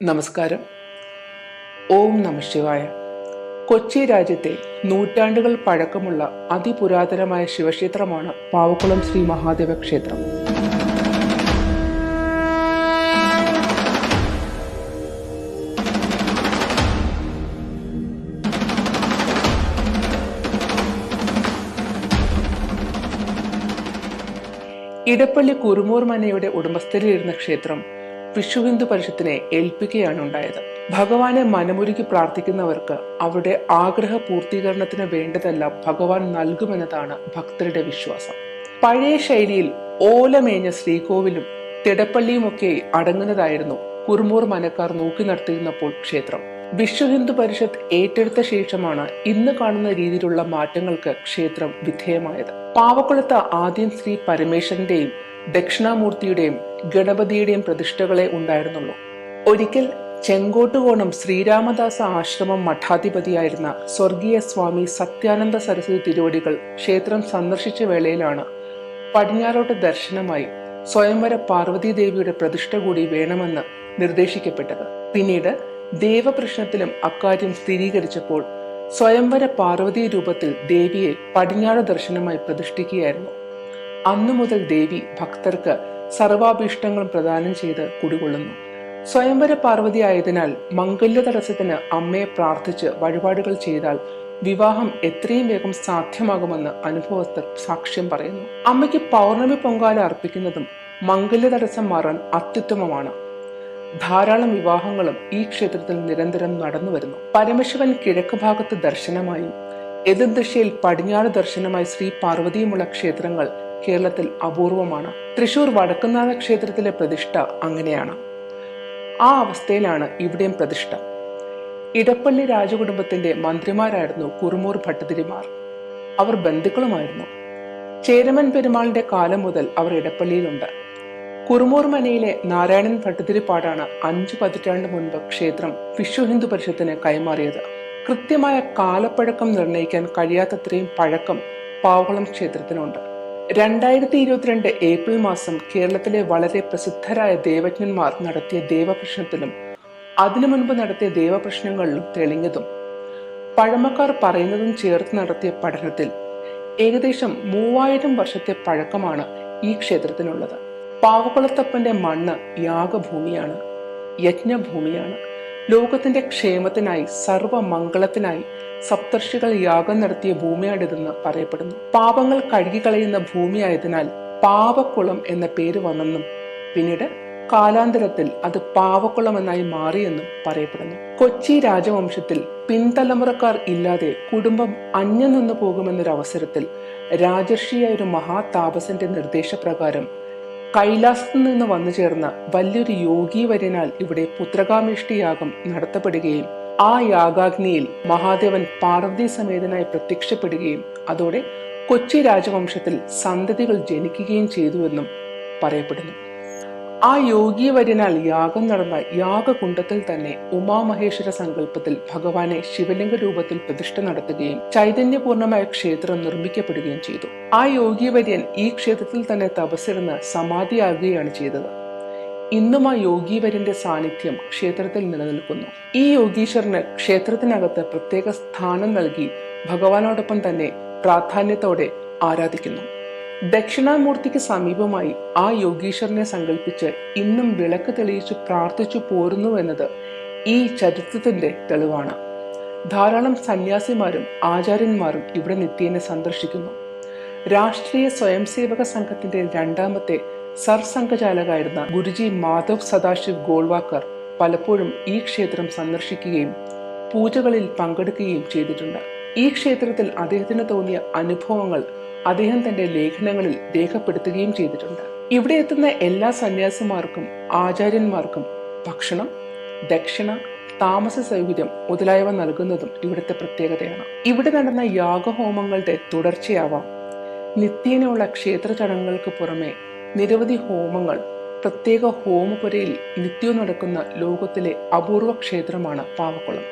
നമസ്കാരം. ഓം നമ ശിവായ. കൊച്ചി രാജ്യത്തെ നൂറ്റാണ്ടുകൾ പഴക്കമുള്ള അതിപുരാതനമായ ശിവക്ഷേത്രമാണ് പാവക്കുളം ശ്രീ മഹാദേവ ക്ഷേത്രം. ഇടപ്പള്ളി കുറുമൂർ മനയുടെ ഉടമസ്ഥരിലിരുന്ന ക്ഷേത്രം വിശ്വഹിന്ദു പരിഷത്തിനെ ഏൽപ്പിക്കുകയാണ് ഉണ്ടായത്. ഭഗവാനെ മനമുരുക്കി പ്രാർത്ഥിക്കുന്നവർക്ക് അവരുടെ ആഗ്രഹ പൂർത്തീകരണത്തിന് വേണ്ടതെല്ലാം ഭഗവാൻ നൽകുമെന്നതാണ് ഭക്തരുടെ വിശ്വാസം. പഴയ ശൈലിയിൽ ഓലമേഞ്ഞ ശ്രീകോവിലും തിടപ്പള്ളിയുമൊക്കെ അടങ്ങുന്നതായിരുന്നു കുറുമൂർ മനക്കാർ നോക്കി നടത്തിയിരുന്നപ്പോൾ ക്ഷേത്രം. വിശ്വ ഹിന്ദു പരിഷത്ത് ഏറ്റെടുത്ത ശേഷമാണ് ഇന്ന് കാണുന്ന രീതിയിലുള്ള മാറ്റങ്ങൾക്ക് ക്ഷേത്രം വിധേയമായത്. പാവക്കുളത്ത് ആദ്യം ശ്രീ പരമേശ്വരന്റെയും ദക്ഷിണാമൂർത്തിയുടെയും ഗണപതിയുടെയും പ്രതിഷ്ഠകളെ ഉണ്ടായിരുന്നുള്ളൂ. ഒരിക്കൽ ചെങ്കോട്ടുകോണം ശ്രീരാമദാസ ആശ്രമം മഠാധിപതിയായിരുന്ന സ്വർഗീയ സ്വാമി സത്യാനന്ദ സരസ്വതി തിരുവടികൾ ക്ഷേത്രം സന്ദർശിച്ച വേളയിലാണ് പടിഞ്ഞാറോട്ട് ദർശനമായി സ്വയംവര പാർവതീദേവിയുടെ പ്രതിഷ്ഠ കൂടി വേണമെന്ന് നിർദ്ദേശിക്കപ്പെട്ടത്. പിന്നീട് ദേവപ്രശ്നത്തിലും അക്കാര്യം സ്ഥിരീകരിച്ചപ്പോൾ സ്വയംവര പാർവതി രൂപത്തിൽ ദേവിയെ പടിഞ്ഞാറ് ദർശനമായി പ്രതിഷ്ഠിക്കുകയായിരുന്നു. അന്നു മുതൽ ദേവി ഭക്തർക്ക് സർവാഭീഷ്ടങ്ങളും പ്രദാനം ചെയ്ത് കുടികൊള്ളുന്നു. സ്വയംവര പാർവതി ആയതിനാൽ മംഗല്യ തടസ്സത്തിന് അമ്മയെ പ്രാർത്ഥിച്ച് വഴിപാടുകൾ ചെയ്താൽ വിവാഹം എത്രയും വേഗം സാധ്യമാകുമെന്ന് അനുഭവസ്ഥർ സാക്ഷ്യം പറയുന്നു. അമ്മയ്ക്ക് പൗർണമി പൊങ്കാല അർപ്പിക്കുന്നതും മംഗല്യ തടസ്സം മാറാൻ അത്യുത്തമമാണ്. ധാരാളം വിവാഹങ്ങളും ഈ ക്ഷേത്രത്തിൽ നിരന്തരം നടന്നു വരുന്നു. പരമശിവൻ കിഴക്ക് ഭാഗത്ത് ദർശനമായും എതിർദിശയിൽ പടിഞ്ഞാറ് ദർശനമായി ശ്രീ പാർവതിയുമുള്ള ക്ഷേത്രങ്ങൾ കേരളത്തിൽ അപൂർവമാണ്. തൃശൂർ വടക്കുന്നാഥ ക്ഷേത്രത്തിലെ പ്രതിഷ്ഠ അങ്ങനെയാണ്. ആ അവസ്ഥയിലാണ് ഇവിടെയും പ്രതിഷ്ഠ. ഇടപ്പള്ളി രാജകുടുംബത്തിന്റെ മന്ത്രിമാരായിരുന്നു കുറുമൂർ ഭട്ടതിരിമാർ. അവർ ബന്ധുക്കളുമായിരുന്നു. ചേരമൻ പെരുമാളിന്റെ കാലം മുതൽ അവർ ഇടപ്പള്ളിയിലുണ്ട്. കുറുമൂർ മനയിലെ നാരായണൻ ഭട്ടതിരിപ്പാടാണ് അഞ്ചു പതിറ്റാണ്ട് മുൻപ് ക്ഷേത്രം വിശ്വ ഹിന്ദു പരിഷത്തിന് കൈമാറിയത്. കൃത്യമായ കാലപ്പഴക്കം നിർണയിക്കാൻ കഴിയാത്തത്രയും പഴക്കം പാവകുളം ക്ഷേത്രത്തിനുണ്ട്. രണ്ടായിരത്തി ഇരുപത്തിരണ്ട് ഏപ്രിൽ മാസം കേരളത്തിലെ വളരെ പ്രസിദ്ധരായ ദേവജ്ഞന്മാർ നടത്തിയ ദേവപ്രശ്നത്തിലും അതിനു മുൻപ് നടത്തിയ ദേവപ്രശ്നങ്ങളിലും തെളിഞ്ഞതും പഴമക്കാർ പറയുന്നതും ചേർത്ത് നടത്തിയ പഠനത്തിൽ ഏകദേശം മൂവായിരം വർഷത്തെ പഴക്കമാണ് ഈ ക്ഷേത്രത്തിനുള്ളത്. പാവക്കുളത്തപ്പന്റെ മണ്ണ് യാഗഭൂമിയാണ് യജ്ഞഭൂമിയാണ്. ലോകത്തിന്റെ ക്ഷേമത്തിനായി സർവമംഗളത്തിനായി സപ്തർഷികൾ യാഗം നടത്തിയ ഭൂമിയാണിതെന്ന് പറയപ്പെടുന്നു. പാപങ്ങൾ കഴുകിക്കളയുന്ന ഭൂമിയായതിനാൽ പാവക്കുളം എന്ന പേര് വന്നെന്നും പിന്നീട് കാലാന്തരത്തിൽ അത് പാവക്കുളം എന്നായി മാറിയെന്നും പറയപ്പെടുന്നു. കൊച്ചി രാജവംശത്തിൽ പിൻതലമുറക്കാർ ഇല്ലാതെ കുടുംബം അന്യം നിന്നു പോകുമെന്നൊരവസരത്തിൽ രാജർഷിയായ ഒരു മഹാതാപസന്റെ നിർദ്ദേശപ്രകാരം കൈലാസത്തിൽ നിന്ന് വന്നു ചേർന്ന വലിയൊരു യോഗി വരിനാൽ ഇവിടെ പുത്രകാമേഷ്ടി യാഗം നടത്തപ്പെടുകയും ആ യാഗാഗ്നിയിൽ മഹാദേവൻ പാർവതി സമേതനായി പ്രത്യക്ഷപ്പെടുകയും അതോടെ കൊച്ചി രാജവംശത്തിൽ സന്തതികൾ ജനിക്കുകയും ചെയ്തുവെന്നും പറയപ്പെടുന്നു. ആ യോഗീവര്യനാൽ യാഗം നടന്ന യാഗകുണ്ടത്തിൽ തന്നെ ഉമാമഹേശ്വര സങ്കല്പത്തിൽ ഭഗവാനെ ശിവലിംഗ രൂപത്തിൽ പ്രതിഷ്ഠ നടത്തുകയും ചൈതന്യപൂർണമായ ക്ഷേത്രം നിർമ്മിക്കപ്പെടുകയും ചെയ്തു. ആ യോഗീവര്യൻ ഈ ക്ഷേത്രത്തിൽ തന്നെ തപസ്സിരുന്ന് സമാധിയാകുകയാണ് ചെയ്തത്. ഇന്നും ആ യോഗീവരന്റെ സാന്നിധ്യം ക്ഷേത്രത്തിൽ നിലനിൽക്കുന്നു. ഈ യോഗീശ്വരന് ക്ഷേത്രത്തിനകത്ത് പ്രത്യേക സ്ഥാനം നൽകി ഭഗവാനോടൊപ്പം തന്നെ പ്രാധാന്യത്തോടെ ആരാധിക്കുന്നു. ദക്ഷിണാമൂർത്തിക്ക് സമീപമായി ആ യോഗീശ്വരനെ സങ്കല്പിച്ച് ഇന്നും വിളക്ക് തെളിയിച്ച് പ്രാർത്ഥിച്ചു പോരുന്നു എന്നത് ഈ ചരിത്രത്തിന്റെ തെളിവാണ്. ധാരാളം സന്യാസിമാരും ആചാര്യന്മാരും ഇവിടെ നിത്യേനെ സന്ദർശിക്കുന്നു. രാഷ്ട്രീയ സ്വയംസേവക സംഘത്തിന്റെ രണ്ടാമത്തെ സർസംഘചാലകായിരുന്ന ഗുരുജി മാധവ് സദാശിവ് ഗോൾവാക്കർ പലപ്പോഴും ഈ ക്ഷേത്രം സന്ദർശിക്കുകയും പൂജകളിൽ പങ്കെടുക്കുകയും ചെയ്തിട്ടുണ്ട്. ഈ ക്ഷേത്രത്തിൽ അദ്ദേഹത്തിന് തോന്നിയ അനുഭവങ്ങൾ അദ്ദേഹം തന്റെ ലേഖനങ്ങളിൽ രേഖപ്പെടുത്തുകയും ചെയ്തിട്ടുണ്ട്. ഇവിടെ എത്തുന്ന എല്ലാ സന്യാസിമാർക്കും ആചാര്യന്മാർക്കും ഭക്ഷണം ദക്ഷിണ താമസ സൗകര്യം മുതലായവ നൽകുന്നതും ഇവിടുത്തെ പ്രത്യേകതയാണ്. ഇവിടെ നടന്ന യാഗഹോമങ്ങളുടെ തുടർച്ചയാവാം. നിത്യേനയുള്ള ക്ഷേത്ര ചടങ്ങുകൾക്ക് പുറമെ നിരവധി ഹോമങ്ങൾ പ്രത്യേക ഹോമപുരയിൽ നിത്യവും നടക്കുന്ന ലോകത്തിലെ അപൂർവ ക്ഷേത്രമാണ് പാവക്കുളം.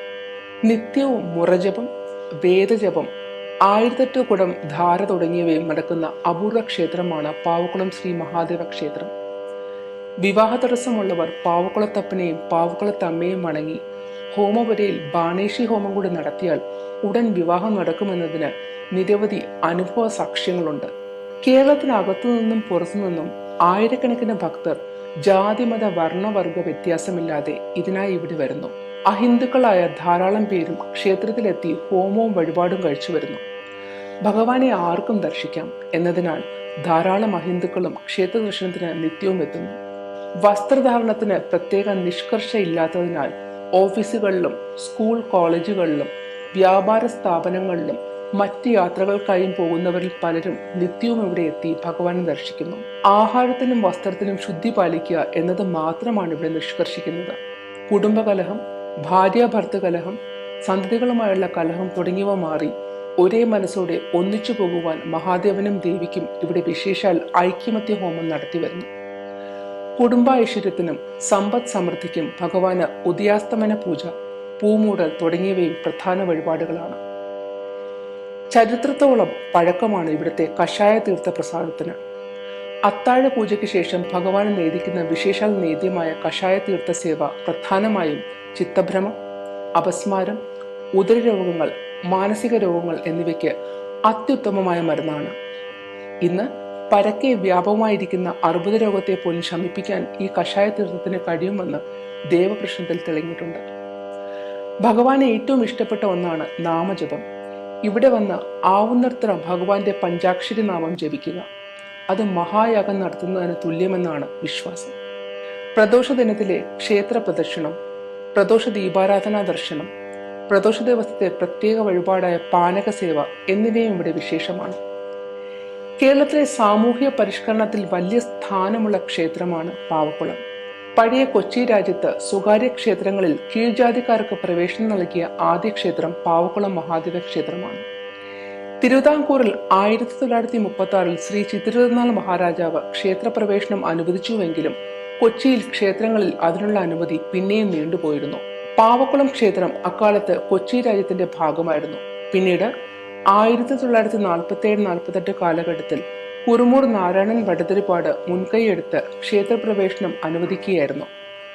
നിത്യവും മുറജപം വേദജപം ആയിരത്തെട്ട് കുടം ധാര തുടങ്ങിയവയും നടക്കുന്ന അപൂർവ ക്ഷേത്രമാണ് പാവക്കുളം ശ്രീ മഹാദേവ ക്ഷേത്രം. വിവാഹ തടസ്സമുള്ളവർ പാവക്കുളത്തപ്പനെയും പാവക്കുളത്തമ്മയും വണങ്ങി ഹോമപുരയിൽ ബാണേശി ഹോമം കൂടി നടത്തിയാൽ ഉടൻ വിവാഹം നടക്കുമെന്നതിന് നിരവധി അനുഭവ സാക്ഷ്യങ്ങളുണ്ട്. കേരളത്തിനകത്തു നിന്നും പുറത്തു നിന്നും ആയിരക്കണക്കിന് ഭക്തർ ജാതി മത വർണവർഗ വ്യത്യാസമില്ലാതെ ഇതിനായി ഇവിടെ വരുന്നു. അഹിന്ദുക്കളായ ധാരാളം പേരും ക്ഷേത്രത്തിലെത്തി ഹോമവും വഴിപാടും കഴിച്ചു വരുന്നു. ഭഗവാനെ ആർക്കും ദർശിക്കാം എന്നതിനാൽ ധാരാളം അഹിന്ദുക്കളും ക്ഷേത്ര ദർശനത്തിന് നിത്യവും എത്തുന്നു. വസ്ത്രധാരണത്തിന് പ്രത്യേക നിഷ്കർഷ ഇല്ലാത്തതിനാൽ ഓഫീസുകളിലും സ്കൂൾ കോളേജുകളിലും വ്യാപാര സ്ഥാപനങ്ങളിലും മറ്റ് യാത്രകൾക്കായും പോകുന്നവരിൽ പലരും നിത്യവും ഇവിടെ എത്തി ഭഗവാനെ ദർശിക്കുന്നു. ആഹാരത്തിനും വസ്ത്രത്തിനും ശുദ്ധി പാലിക്കുക എന്നത് മാത്രമാണ് ഇവിടെ നിഷ്കർഷിക്കുന്നത്. കുടുംബകലഹം ഭാര്യാഭർത്ത കലഹം സന്തതികളുമായുള്ള കലഹം തുടങ്ങിയവ മാറി ഒരേ മനസ്സോടെ ഒന്നിച്ചു പോകുവാൻ മഹാദേവനും ദേവിക്കും ഇവിടെ വിശേഷാൽ ഐക്യമത്യ ഹോമം നടത്തി വരുന്നു. കുടുംബൈശ്വര്യത്തിനും സമ്പദ് സമൃദ്ധിക്കും ഭഗവാന് ഉദയാസ്തമന പൂജ പൂമൂടൽ തുടങ്ങിയവയും പ്രധാന വഴിപാടുകളാണ്. ചരിത്രത്തോളം പഴക്കമാണ് ഇവിടുത്തെ കഷായ തീർത്ഥ പ്രസാദത്തിന്. അത്താഴ പൂജയ്ക്ക് ശേഷം ഭഗവാന് നേദിക്കുന്ന വിശേഷാൽ നേദ്യമായ കഷായ തീർത്ഥ സേവ പ്രധാനമായും ചിത്തഭ്രമം അപസ്മാരം ഉദരരോഗങ്ങൾ മാനസിക രോഗങ്ങൾ എന്നിവയ്ക്ക് അത്യുത്തമമായ മരുന്നാണ്. ഇന്ന് പരക്കെ വ്യാപകമായിരിക്കുന്ന അർബുദ രോഗത്തെ പോലും ശമിപ്പിക്കാൻ ഈ കഷായ തീർത്ഥത്തിന് കഴിയുമെന്ന് ദേവപ്രശ്നത്തിൽ തെളിഞ്ഞിട്ടുണ്ട്. ഭഗവാനെ ഏറ്റവും ഇഷ്ടപ്പെട്ട ഒന്നാണ് നാമജപം. ഇവിടെ വന്ന് ആവുന്നത്ര ഭഗവാന്റെ പഞ്ചാക്ഷരി നാമം ജപിക്കുക. അത് മഹായാഗം നടത്തുന്നതിന് തുല്യമെന്നാണ് വിശ്വാസം. പ്രദോഷ ദിനത്തിലെ ക്ഷേത്ര പ്രദർശനം പ്രദോഷ ദീപാരാധനാ ദർശനം പ്രദോഷ ദിവസത്തെ പ്രത്യേക വഴിപാടായ പാനക സേവ എന്നിവയും ഇവിടെ വിശേഷമാണ്. കേരളത്തിലെ സാമൂഹിക പരിഷ്കരണത്തിൽ വലിയ സ്ഥാനമുള്ള ക്ഷേത്രമാണ് പാവക്കുളം. പഴയ കൊച്ചി രാജ്യത്ത് സ്വകാര്യ ക്ഷേത്രങ്ങളിൽ കീഴ്ജാതിക്കാർക്ക് പ്രവേശനം നൽകിയ ആദ്യ ക്ഷേത്രം പാവക്കുളം മഹാദേവ ക്ഷേത്രമാണ്. തിരുവിതാംകൂറിൽ ആയിരത്തി തൊള്ളായിരത്തി മുപ്പത്തി ആറിൽ ശ്രീ ചിത്രനാൾ മഹാരാജാവ് ക്ഷേത്രപ്രവേശനം അനുവദിച്ചുവെങ്കിലും കൊച്ചിയിൽ ക്ഷേത്രങ്ങളിൽ അതിനുള്ള അനുമതി പിന്നെയും നീണ്ടുപോയിരുന്നു. പാവക്കുളം ക്ഷേത്രം അക്കാലത്ത് കൊച്ചി രാജ്യത്തിന്റെ ഭാഗമായിരുന്നു. പിന്നീട് ആയിരത്തി തൊള്ളായിരത്തി നാൽപ്പത്തി ഏഴ് നാൽപ്പത്തെട്ട് കാലഘട്ടത്തിൽ കുറുമൂർ നാരായണൻ ഭട്ടതിരിപ്പാട് മുൻകൈയെടുത്ത് ക്ഷേത്രപ്രവേശനം അനുവദിക്കുകയായിരുന്നു.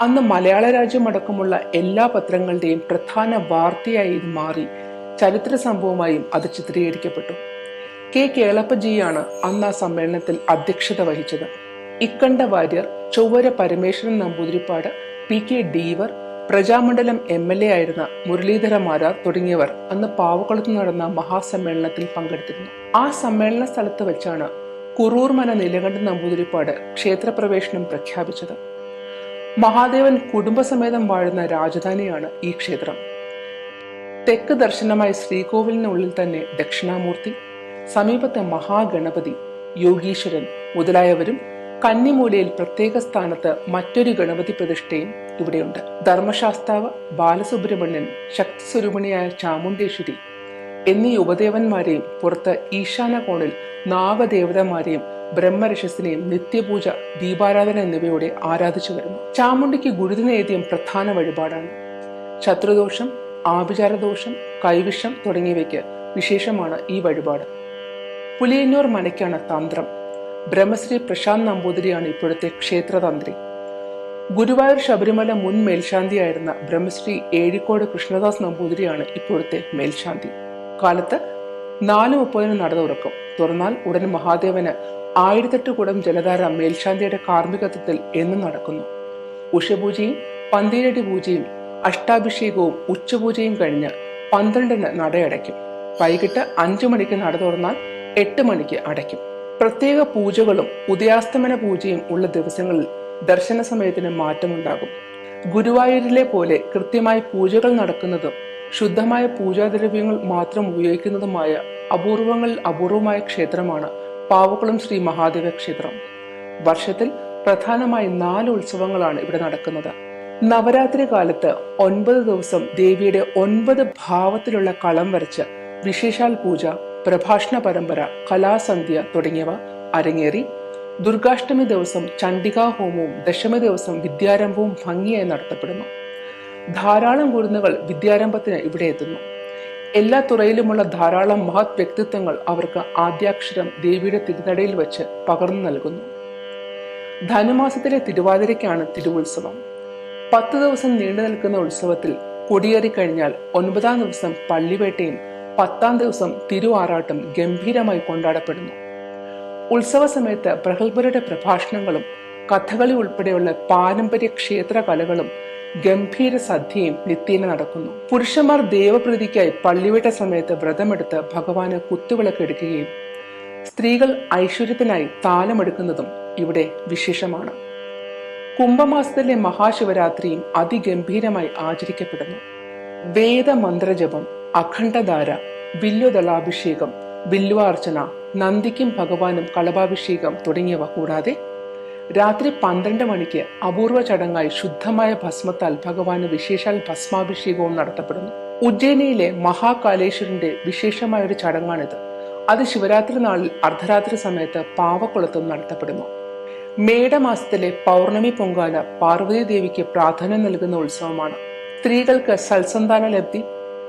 അന്ന് മലയാള രാജ്യമടക്കമുള്ള എല്ലാ പത്രങ്ങളുടെയും പ്രധാന വാർത്തയായി ഇത് മാറി ചരിത്ര സംഭവമായും അത് ചിത്രീകരിക്കപ്പെട്ടു. കെ. കേളപ്പജിയാണ് അന്ന് ആ സമ്മേളനത്തിൽ അധ്യക്ഷത വഹിച്ചത്. Ikkanda Warrier Chowwara Parameswaran Namboothiripad P. K. Deevar Prajamandalam M. L. A. ആയിരുന്ന മുരളീധര മാരാർ തുടങ്ങിയവർ അന്ന് പാവക്കുളത്ത് നടന്ന മഹാസമ്മേളനത്തിൽ പങ്കെടുത്തിരുന്നു. ആ സമ്മേളന സ്ഥലത്ത് വെച്ചാണ് കുറൂർമന നിലകണ്ഠ നമ്പൂതിരിപ്പാട് ക്ഷേത്രപ്രവേശനം പ്രഖ്യാപിച്ചത്. മഹാദേവൻ കുടുംബസമേതം വാഴുന്ന രാജധാനിയാണ് ഈ ക്ഷേത്രം. തെക്ക് ദർശനമായ ശ്രീകോവിലിനുള്ളിൽ തന്നെ ദക്ഷിണാമൂർത്തി സമീപത്തെ മഹാഗണപതി യോഗീശ്വരൻ മുതലായവരും കന്നിമൂലയിൽ പ്രത്യേക സ്ഥാനത്ത് മറ്റൊരു ഗണപതി പ്രതിഷ്ഠയും ഇവിടെയുണ്ട്. ധർമ്മശാസ്താവ് ബാലസുബ്രഹ്മണ്യൻ ശക്തിസ്വരൂപിണിയായ ചാമുണ്ടേശ്വരി എന്നീ ഉപദേവന്മാരെയും പുറത്ത് ഈശാന കോണിൽ നാഗദേവതമാരെയും ബ്രഹ്മരക്ഷസിനെയും നിത്യപൂജ ദീപാരാധന എന്നിവയോടെ ആരാധിച്ചു വരുന്നു. ചാമുണ്ടിക്ക് ഗുരുതിനേദ്യം പ്രധാന വഴിപാടാണ്. ശത്രുദോഷം ആഭിചാരദോഷം കൈവിഷം തുടങ്ങിയവയ്ക്ക് വിശേഷമാണ് ഈ വഴിപാട്. പുലിയന്നൂർ മനയ്ക്കാണ് തന്ത്രം. ബ്രഹ്മശ്രീ പ്രശാന്ത് നമ്പൂതിരിയാണ് ഇപ്പോഴത്തെ ക്ഷേത്രതന്ത്രി. ഗുരുവായൂർ ശബരിമല മുൻ മേൽശാന്തിയായിരുന്ന ബ്രഹ്മശ്രീ ഏഴിക്കോട് കൃഷ്ണദാസ് നമ്പൂതിരിയാണ് ഇപ്പോഴത്തെ മേൽശാന്തി. കാലത്ത് നാല് മുപ്പതിന് നട തുറക്കും തുറന്നാൽ ഉടൻ മഹാദേവന് ആയിരത്തെട്ട് കുടം ജലധാര മേൽശാന്തിയുടെ കാർമ്മികത്വത്തിൽ എന്നും നടക്കുന്നു. ഉഷപൂജയും പന്തീരടി പൂജയും അഷ്ടാഭിഷേകവും ഉച്ചപൂജയും കഴിഞ്ഞ് പന്ത്രണ്ടിന് നടയടയ്ക്കും. വൈകിട്ട് അഞ്ചു മണിക്ക് നട തുറന്നാൽ എട്ട് മണിക്ക് അടയ്ക്കും. പ്രത്യേക പൂജകളും ഉദയാസ്തമന പൂജയും ഉള്ള ദിവസങ്ങളിൽ ദർശന സമയത്തിന് മാറ്റമുണ്ടാകും. ഗുരുവായൂരിലെ പോലെ കൃത്യമായി പൂജകൾ നടക്കുന്നതും ശുദ്ധമായ പൂജാദ്രവ്യങ്ങൾ മാത്രം ഉപയോഗിക്കുന്നതുമായ അപൂർവങ്ങളിൽ അപൂർവമായ ക്ഷേത്രമാണ് പാവക്കുളം ശ്രീ മഹാദേവ ക്ഷേത്രം. വർഷത്തിൽ പ്രധാനമായി നാല് ഉത്സവങ്ങളാണ് ഇവിടെ നടക്കുന്നത്. നവരാത്രി കാലത്ത് ഒൻപത് ദിവസം ദേവിയുടെ ഒൻപത് ഭാവത്തിലുള്ള കളം വരച്ച് വിശേഷാൽ പൂജ പ്രഭാഷണ പരമ്പര കലാസന്ധ്യ തുടങ്ങിയവ അരങ്ങേറി. ദുർഗാഷ്ടമി ദിവസം ചണ്ഡികാ ഹോമവും ദശമി ദിവസം വിദ്യാരംഭവും ഭംഗിയായി നടത്തപ്പെടുന്നു. ധാരാളം കുരുന്നുകൾ വിദ്യാരംഭത്തിന് ഇവിടെ എത്തുന്നു. എല്ലാ തുറയിലുമുള്ള ധാരാളം മഹത് വ്യക്തിത്വങ്ങൾ അവർക്ക് ആദ്യാക്ഷരം ദേവിയുടെ തിരുനടയിൽ വെച്ച് പകർന്നു നൽകുന്നു. ധനുമാസത്തിലെ തിരുവാതിരയ്ക്കാണ് തിരുവുത്സവം. പത്ത് ദിവസം നീണ്ടു നിൽക്കുന്ന ഉത്സവത്തിൽ കൊടിയേറിക്കഴിഞ്ഞാൽ ഒൻപതാം ദിവസം പള്ളിവേട്ടയും പത്താം ദിവസം തിരുവാറാട്ടും ഗംഭീരമായി കൊണ്ടാടപ്പെടുന്നു. ഉത്സവ സമയത്ത് പ്രഗത്ഭരുടെ പ്രഭാഷണങ്ങളും കഥകളി ഉൾപ്പെടെയുള്ള പാരമ്പര്യ ക്ഷേത്ര കലകളും ഗംഭീര സദ്യയും നിത്യേന നടക്കുന്നു. പുരുഷന്മാർ ദേവപ്രീതിക്കായി പള്ളിവിട്ട സമയത്ത് വ്രതമെടുത്ത് ഭഗവാന് കുത്തുവിളക്കെടുക്കുകയും സ്ത്രീകൾ ഐശ്വര്യത്തിനായി താലമെടുക്കുന്നതും ഇവിടെ വിശേഷമാണ്. കുംഭമാസത്തിലെ മഹാശിവരാത്രിയും അതിഗംഭീരമായി ആചരിക്കപ്പെടുന്നു. വേദമന്ത്രജപം അഖണ്ഡധാര വില്ലുദളാഭിഷേകം വില്ലുവാർച്ചന നന്ദിക്കും ഭഗവാനും കളഭാഭിഷേകം തുടങ്ങിയവ കൂടാതെ രാത്രി പന്ത്രണ്ട് മണിക്ക് അപൂർവ ചടങ്ങായി ശുദ്ധമായ ഭസ്മത്താൽ ഭഗവാന് വിശേഷാൽ ഭസ്മാഭിഷേകവും നടത്തപ്പെടുന്നു. ഉജ്ജയിനിയിലെ മഹാകാലേശ്വരന്റെ വിശേഷമായ ഒരു ചടങ്ങാണിത്. അത് ശിവരാത്രി നാളിൽ അർദ്ധരാത്രി സമയത്ത് പാവക്കുളത്തും നടത്തപ്പെടുന്നു. മേടമാസത്തിലെ പൗർണമി പൊങ്കാല പാർവതി ദേവിക്ക് പ്രാധാന്യം നൽകുന്ന ഉത്സവമാണ്. സ്ത്രീകൾക്ക് സൽസന്താന ലബ്ധി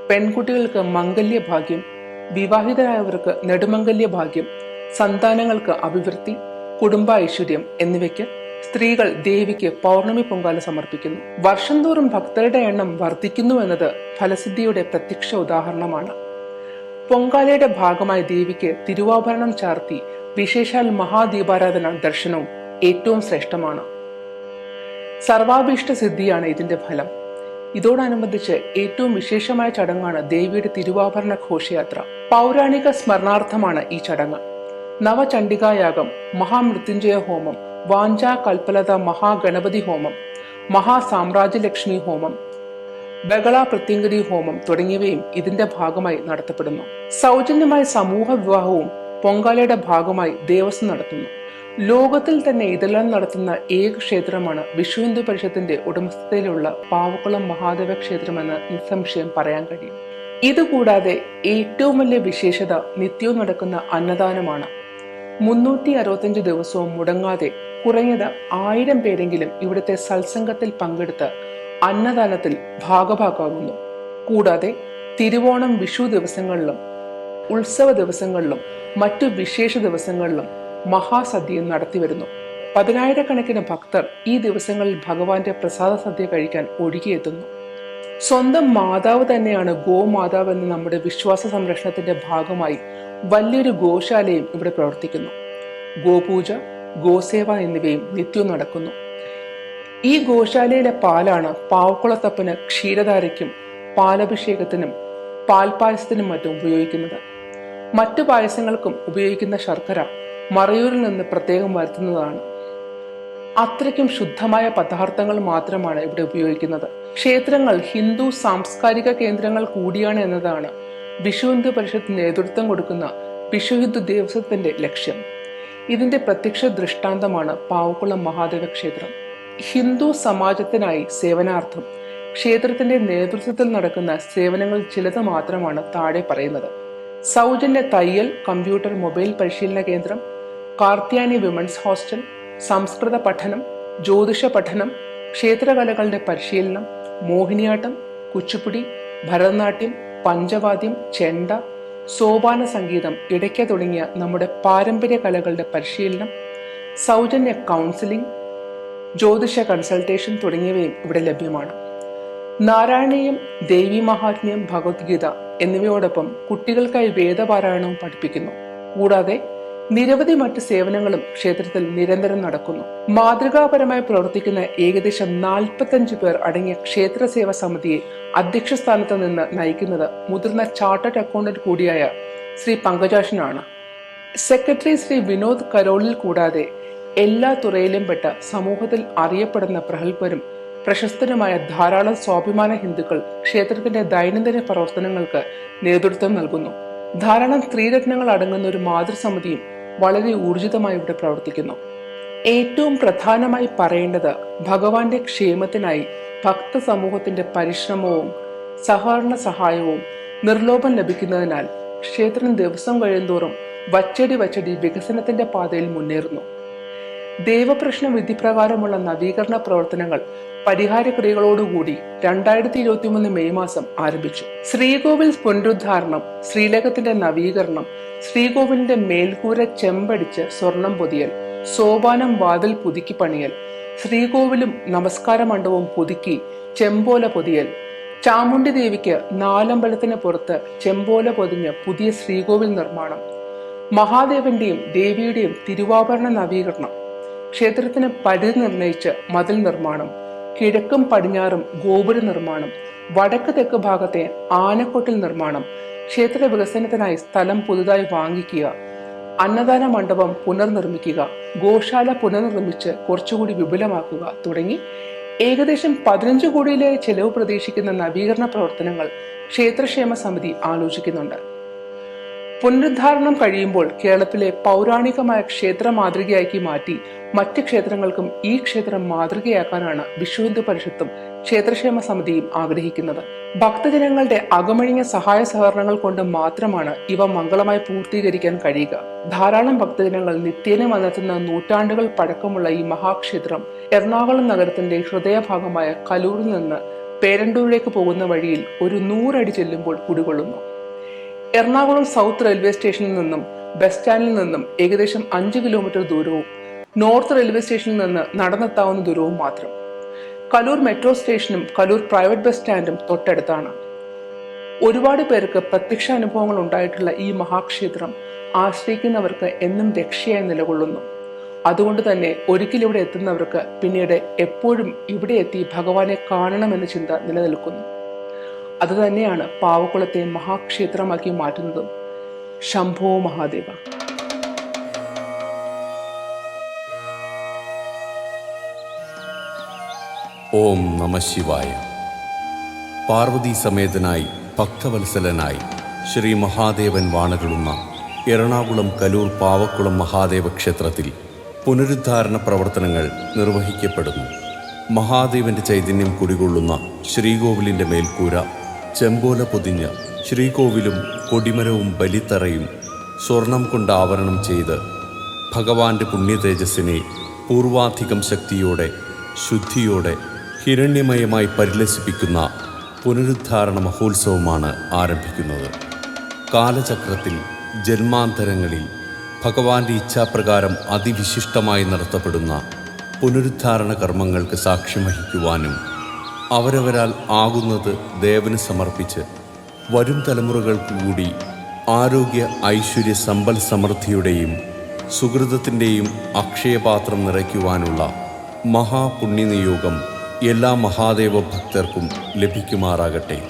പെൺകുട്ടികൾക്ക് മംഗല്യ ഭാഗ്യം വിവാഹിതരായവർക്ക് നെടുമംഗല്യ ഭാഗ്യം സന്താനങ്ങൾക്ക് അഭിവൃദ്ധി കുടുംബ ഐശ്വര്യം എന്നിവയ്ക്ക് സ്ത്രീകൾ ദേവിക്ക് പൗർണമി പൊങ്കാല സമർപ്പിക്കുന്നു. വർഷം തോറും ഭക്തരുടെ എണ്ണം വർദ്ധിക്കുന്നു എന്നത് ഫലസിദ്ധിയുടെ പ്രത്യക്ഷ ഉദാഹരണമാണ്. പൊങ്കാലയുടെ ഭാഗമായി ദേവിക്ക് തിരുവാഭരണം ചാർത്തി വിശേഷാൽ മഹാദീപാരാധന ദർശനവും ഏറ്റവും ശ്രേഷ്ഠമാണ്. സർവാഭീഷ്ട സിദ്ധിയാണ് ഇതിന്റെ ഫലം. ഇതോടനുബന്ധിച്ച് ഏറ്റവും വിശേഷമായ ചടങ്ങാണ് ദേവിയുടെ തിരുവാഭരണ ഘോഷയാത്ര. പൗരാണിക സ്മരണാർത്ഥമാണ് ഈ ചടങ്ങ്. നവചണ്ഡികായാഗം മഹാമൃത്യുഞ്ജയ ഹോമം വാഞ്ചാ കൽപ്പലത മഹാഗണപതി ഹോമം മഹാസാമ്രാജ്യലക്ഷ്മി ഹോമം ബഗള പ്രത്യങ്കരി ഹോമം തുടങ്ങിയവയും ഇതിന്റെ ഭാഗമായി നടത്തപ്പെടുന്നു. സൗജന്യമായ സമൂഹ വിവാഹവും പൊങ്കാലയുടെ ഭാഗമായി ദേവസ്വം നടത്തുന്നു. ലോകത്തിൽ തന്നെ ഇതെല്ലാം നടത്തുന്ന ഏക ക്ഷേത്രമാണ് വിശ്വ ഹിന്ദു പരിഷത്തിന്റെ ഉടമസ്ഥതയിലുള്ള പാവക്കുളം മഹാദേവ ക്ഷേത്രമെന്ന് നിസ്സംശയം പറയാൻ കഴിയും. ഇതുകൂടാതെ ഏറ്റവും വലിയ വിശേഷത നിത്യവും നടക്കുന്ന അന്നദാനമാണ് മുന്നൂറ്റി അറുപത്തഞ്ച് ദിവസവും മുടങ്ങാതെ കുറഞ്ഞത് ആയിരം പേരെങ്കിലും ഇവിടുത്തെ സത്സംഗത്തിൽ പങ്കെടുത്ത് അന്നദാനത്തിൽ ഭാഗഭാക്കാകുന്നു കൂടാതെ തിരുവോണം വിഷു ദിവസങ്ങളിലും ഉത്സവ ദിവസങ്ങളിലും മറ്റു വിശേഷ ദിവസങ്ങളിലും മഹാസദ്യയും നടത്തിവരുന്നു. പതിനായിരക്കണക്കിന് ഭക്തർ ഈ ദിവസങ്ങളിൽ ഭഗവാന്റെ പ്രസാദ സദ്യ കഴിക്കാൻ ഒഴുകിയെത്തുന്നു. സ്വന്തം മാതാവ് തന്നെയാണ് ഗോമാതാവ് എന്ന് നമ്മുടെ വിശ്വാസ സംരക്ഷണത്തിന്റെ ഭാഗമായി വലിയൊരു ഗോശാലയും ഇവിടെ പ്രവർത്തിക്കുന്നു. ഗോപൂജ ഗോസേവ എന്നിവയും നിത്യവും നടക്കുന്നു. ഈ ഗോശാലയിലെ പാലാണ് പാവക്കുളത്തപ്പന് ക്ഷീരധാരയ്ക്കും പാലഭിഷേകത്തിനും പാൽപായസത്തിനും മറ്റും ഉപയോഗിക്കുന്നത്. മറ്റു പായസങ്ങൾക്കും ഉപയോഗിക്കുന്ന ശർക്കര മറയൂരിൽ നിന്ന് പ്രത്യേകം വരുത്തുന്നതാണ്. അത്രയ്ക്കും ശുദ്ധമായ പദാർത്ഥങ്ങൾ മാത്രമാണ് ഇവിടെ ഉപയോഗിക്കുന്നത്. ക്ഷേത്രങ്ങൾ ഹിന്ദു സാംസ്കാരിക കേന്ദ്രങ്ങൾ കൂടിയാണ് എന്നതാണ് വിഷു ഹിന്ദു പരിഷത്ത് നേതൃത്വം കൊടുക്കുന്ന വിഷു ഹിന്ദു ദേവസ്വത്തിന്റെ ലക്ഷ്യം. ഇതിന്റെ പ്രത്യക്ഷ ദൃഷ്ടാന്തമാണ് പാവക്കുളം മഹാദേവ ക്ഷേത്രം. ഹിന്ദു സമാജത്തിനായി സേവനാർത്ഥം ക്ഷേത്രത്തിന്റെ നേതൃത്വത്തിൽ നടക്കുന്ന സേവനങ്ങൾ ചിലത് മാത്രമാണ് താഴെ പറയുന്നത്. സൗജന്യ തയ്യൽ കമ്പ്യൂട്ടർ മൊബൈൽ പരിശീലന കേന്ദ്രം കാർത്യാനി വിമൻസ് ഹോസ്റ്റൽ സംസ്കൃത പഠനം ജ്യോതിഷ പഠനം ക്ഷേത്രകലകളുടെ പരിശീലനം മോഹിനിയാട്ടം കുച്ചിപ്പുടി ഭരതനാട്യം പഞ്ചവാദ്യം ചെണ്ട സോപാന സംഗീതം ഇടയ്ക്ക തുടങ്ങിയ നമ്മുടെ പാരമ്പര്യ കലകളുടെ പരിശീലനം സൗജന്യ കൗൺസിലിംഗ് ജ്യോതിഷ കൺസൾട്ടേഷൻ തുടങ്ങിയവയും ഇവിടെ ലഭ്യമാണ്. നാരായണീയം ദേവി മഹാത്മ്യം ഭഗവത്ഗീത എന്നിവയോടൊപ്പം കുട്ടികൾക്കായി വേദപാരായണവും പഠിപ്പിക്കുന്നു. കൂടാതെ നിരവധി മറ്റ് സേവനങ്ങളും ക്ഷേത്രത്തിൽ നിരന്തരം നടക്കുന്നു. മാതൃകാപരമായി പ്രവർത്തിക്കുന്ന ഏകദേശം നാൽപ്പത്തഞ്ച് പേർ അടങ്ങിയ ക്ഷേത്ര സേവാ സമിതിയെ അധ്യക്ഷ സ്ഥാനത്ത് നിന്ന് നയിക്കുന്നത് മുതിർന്ന ചാർട്ടേഡ് അക്കൗണ്ടന്റ് കൂടിയായ ശ്രീ പങ്കജാഷനാണ്. സെക്രട്ടറി ശ്രീ വിനോദ് കരോളിൽ കൂടാതെ എല്ലാ തുറയിലും പെട്ട സമൂഹത്തിൽ അറിയപ്പെടുന്ന പ്രഗത്ഭരും പ്രശസ്തരുമായ ധാരാളം സ്വാഭിമാന ഹിന്ദുക്കൾ ക്ഷേത്രത്തിന്റെ ദൈനംദിന പ്രവർത്തനങ്ങൾക്ക് നേതൃത്വം നൽകുന്നു. ധാരാളം സ്ത്രീരത്നങ്ങൾ അടങ്ങുന്ന ഒരു മാതൃസമിതിയും വളരെ ഊർജിതമായി ഇവിടെ പ്രവർത്തിക്കുന്നു. ഏറ്റവും പ്രധാനമായി പറയേണ്ടത് ഭഗവാന്റെ ക്ഷേമത്തിനായി ഭക്ത സമൂഹത്തിന്റെ പരിശ്രമവും സഹകരണ സഹായവും നിർലോഭം ലഭിക്കുന്നതിനാൽ ക്ഷേത്രം ദിവസം കഴിയുന്തോറും വച്ചടി വച്ചടി വികസനത്തിന്റെ പാതയിൽ മുന്നേറുന്നു. ദേവപ്രശ്ന വിധിപ്രകാരമുള്ള നവീകരണ പ്രവർത്തനങ്ങൾ പരിഹാരക്രിയകളോടുകൂടി രണ്ടായിരത്തി ഇരുപത്തി മൂന്ന് മെയ് മാസം ആരംഭിച്ചു. ശ്രീകോവിൽ പുനരുദ്ധാരണം ശ്രീലകത്തിന്റെ നവീകരണം ശ്രീകോവിലിന്റെ മേൽക്കൂര ചെമ്പടിച്ച് സ്വർണം പൊതിയൽ സോപാനം വാതിൽ പുതുക്കി പണിയൽ. ശ്രീകോവിലും നമസ്കാര മണ്ഡപവും പുതുക്കി ചെമ്പോല പൊതിയൽ. ചാമുണ്ഡി ദേവിക്ക് നാലമ്പലത്തിന് പുറത്ത് ചെമ്പോല പൊതിഞ്ഞ് പുതിയ ശ്രീകോവിൽ നിർമ്മാണം. മഹാദേവന്റെയും ദേവിയുടെയും തിരുവാഭരണ നവീകരണം. ക്ഷേത്രത്തിന് പരിധി നിർണയിച്ച് മതിൽ നിർമ്മാണം. കിഴക്കും പടിഞ്ഞാറും ഗോപുര നിർമ്മാണം. വടക്ക് തെക്ക് ഭാഗത്തെ ആനക്കൊട്ടിൽ നിർമ്മാണം. ക്ഷേത്ര വികസനത്തിനായി സ്ഥലം പുതുതായി വാങ്ങിക്കുക. അന്നദാന മണ്ഡപം പുനർനിർമ്മിക്കുക ഗോശാല പുനർനിർമ്മിച്ച് കുറച്ചുകൂടി വിപുലമാക്കുക തുടങ്ങി ഏകദേശം പതിനഞ്ച് കോടിയിലേറെ ചെലവ് പ്രതീക്ഷിക്കുന്ന നവീകരണ പ്രവർത്തനങ്ങൾ ക്ഷേത്രക്ഷേമ സമിതി ആലോചിക്കുന്നുണ്ട്. പുനരുദ്ധാരണം കഴിയുമ്പോൾ കേരളത്തിലെ പൗരാണികമായ ക്ഷേത്ര മാതൃകയാക്കി മാറ്റി മറ്റ് ക്ഷേത്രങ്ങൾക്കും ഈ ക്ഷേത്രം മാതൃകയാക്കാനാണ് വിശ്വ ഹിന്ദു പരിഷത്തും ക്ഷേത്രക്ഷേമ സമിതിയും ആഗ്രഹിക്കുന്നത്. ഭക്തജനങ്ങളുടെ അകമഴിഞ്ഞ സഹായ സഹകരണങ്ങൾ കൊണ്ട് മാത്രമാണ് ഇവ മംഗളമായി പൂർത്തീകരിക്കാൻ കഴിയുക. ധാരാളം ഭക്തജനങ്ങൾ നിത്യേന വന്നെത്തുന്ന നൂറ്റാണ്ടുകൾ പഴക്കമുള്ള ഈ മഹാക്ഷേത്രം എറണാകുളം നഗരത്തിന്റെ ഹൃദയഭാഗമായ കലൂരിൽ നിന്ന് പേരണ്ടൂരിലേക്ക് പോകുന്ന വഴിയിൽ ഒരു നൂറടി ചെല്ലുമ്പോൾ കുടികൊള്ളുന്നു. എറണാകുളം സൗത്ത് റെയിൽവേ സ്റ്റേഷനിൽ നിന്നും ബസ് സ്റ്റാൻഡിൽ നിന്നും ഏകദേശം അഞ്ച് കിലോമീറ്റർ ദൂരവും നോർത്ത് റെയിൽവേ സ്റ്റേഷനിൽ നിന്ന് നടന്നെത്താവുന്ന ദൂരവും മാത്രം. കലൂർ മെട്രോ സ്റ്റേഷനും കലൂർ പ്രൈവറ്റ് ബസ് സ്റ്റാൻഡും തൊട്ടടുത്താണ്. ഒരുപാട് പേർക്ക് പ്രത്യക്ഷ അനുഭവങ്ങൾ ഉണ്ടായിട്ടുള്ള ഈ മഹാക്ഷേത്രം ആശ്രയിക്കുന്നവർക്ക് എന്നും രക്ഷയായി നിലകൊള്ളുന്നു. അതുകൊണ്ട് തന്നെ ഒരിക്കൽ ഇവിടെ എത്തുന്നവർക്ക് പിന്നീട് എപ്പോഴും ഇവിടെ എത്തി ഭഗവാനെ കാണണമെന്ന ചിന്ത നിലനിൽക്കുന്നു. അതുതന്നെയാണ് പാവക്കുളത്തെ മഹാക്ഷേത്രമാക്കി മാറ്റുന്നതും. ശംഭോ മഹാദേവ. ഓം നമ ശിവായ. പാർവതി സമേതനായി ഭക്തവത്സലനായി ശ്രീ മഹാദേവൻ വാണകളുന്ന എറണാകുളം കലൂർ പാവക്കുളം മഹാദേവ ക്ഷേത്രത്തിൽ പുനരുദ്ധാരണ പ്രവർത്തനങ്ങൾ നിർവഹിക്കപ്പെടുന്നു. മഹാദേവന്റെ ചൈതന്യം കുടികൊള്ളുന്ന ശ്രീകോവിലിന്റെ മേൽക്കൂര ചെമ്പോല പൊതിഞ്ഞ് ശ്രീകോവിലും കൊടിമരവും ബലിത്തറയും സ്വർണം കൊണ്ട് ആവരണം ചെയ്ത് ഭഗവാന്റെ പുണ്യതേജസ്സിനെ പൂർവാധികം ശക്തിയോടെ ശുദ്ധിയോടെ ഹിരണ്യമയമായി പരിലസിപ്പിക്കുന്ന പുനരുദ്ധാരണ മഹോത്സവമാണ് ആരംഭിക്കുന്നത്. കാലചക്രത്തിൽ ജന്മാന്തരങ്ങളിൽ ഭഗവാന്റെ ഇച്ഛാപ്രകാരം അതിവിശിഷ്ടമായി നടത്തപ്പെടുന്ന പുനരുദ്ധാരണ കർമ്മങ്ങൾക്ക് സാക്ഷ്യം വഹിക്കുവാനും അവരവരാൽ ആകുന്നത് ദേവന് സമർപ്പിച്ച് വരും തലമുറകൾക്ക് കൂടി ആരോഗ്യ ഐശ്വര്യ സമ്പൽ സമൃദ്ധിയുടെയും സുഹൃതത്തിന്റെയും അക്ഷയപാത്രം നിറയ്ക്കുവാനുള്ള മഹാപുണ്യനിയോഗം എല്ലാ മഹാദേവ ഭക്തർക്കും ലഭിക്കുമാറാകട്ടെ.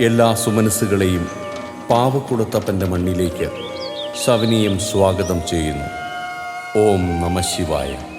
എല്ലാ സുമനസ്സുകളെയും പാവക്കുളത്തപ്പന്റെ മണ്ണിലേക്ക് സവനീയം സ്വാഗതം ചെയ്യുന്നു. ഓം നമ ശിവായ.